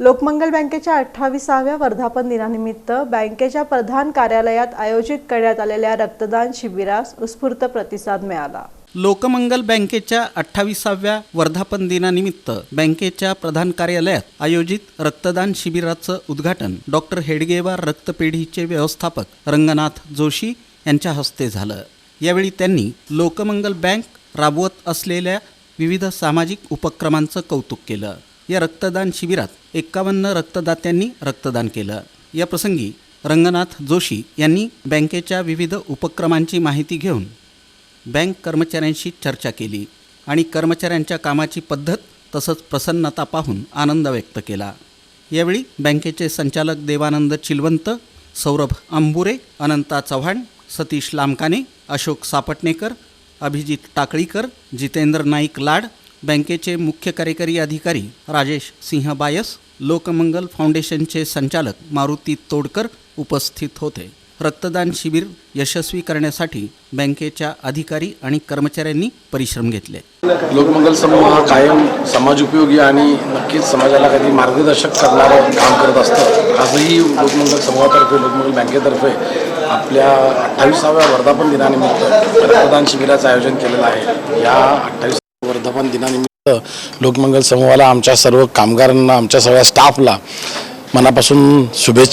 लोकमंगल बँकेच्या अठ्ठावीसाव्या वर्धापन दिनानिमित्त बँकेच्या प्रधान कार्यालयात आयोजित करण्यात आलेल्या रक्तदान शिबिरास उत्स्फूर्त प्रतिसाद मिळाला. लोकमंगल बँकेच्या अठ्ठावीसाव्या वर्धापन दिनानिमित्त बँकेच्या प्रधान कार्यालयात आयोजित रक्तदान शिबिराचं उद्घाटन डॉक्टर हेडगेवार रक्तपेढीचे व्यवस्थापक रंगनाथ जोशी यांच्या हस्ते झालं. यावेळी त्यांनी लोकमंगल बँक राबवत असलेल्या विविध सामाजिक उपक्रमांचं कौतुक केलं. या रक्तदान शिबिरात एक्कावन्न रक्तदात्यांनी रक्तदान केलं. या प्रसंगी रंगनाथ जोशी यांनी बँकेच्या विविध उपक्रमांची माहिती घेऊन बँक कर्मचाऱ्यांशी चर्चा केली आणि कर्मचाऱ्यांच्या कामाची पद्धत तसंच प्रसन्नता पाहून आनंद व्यक्त केला. यावेळी बँकेचे संचालक देवानंद चिलवंत सौरभ अंबुरे अनंता चव्हाण सतीश लामकाने अशोक सापटणेकर अभिजित टाकळीकर जितेंद्र नाईक लाड बँकेचे मुख्य कार्यकारी अधिकारी राजेश सिंह बायस लोकमंगल फाउंडेशनचे संचालक मारुती तोडकर उपस्थित होते. रक्तदान शिबिर यशस्वी करण्यासाठी बँकेच्या अधिकारी आणि कर्मचाऱ्यांनी परिश्रम घेतले. लोकमंगल समूह हा कायम समाजोपयोगी आणि नक्कीच समाजाला कधी मार्गदर्शक करणारं काम करत असतं. आजही लोकमंगल समूहातर्फे लोकमंगल बँकेतर्फे आपल्या अठ्ठावीसाव्या वर्धापन दिनानिमित्त रक्तदान शिबिराचं आयोजन केलेलं आहे. या अठ्ठावीस वर्धापन दिनानिमित्त लोकमंगल समूहाला आमच्या सर्व कामगारांना आमच्या सगळ्या स्टाफला मनापासून शुभेच्छा.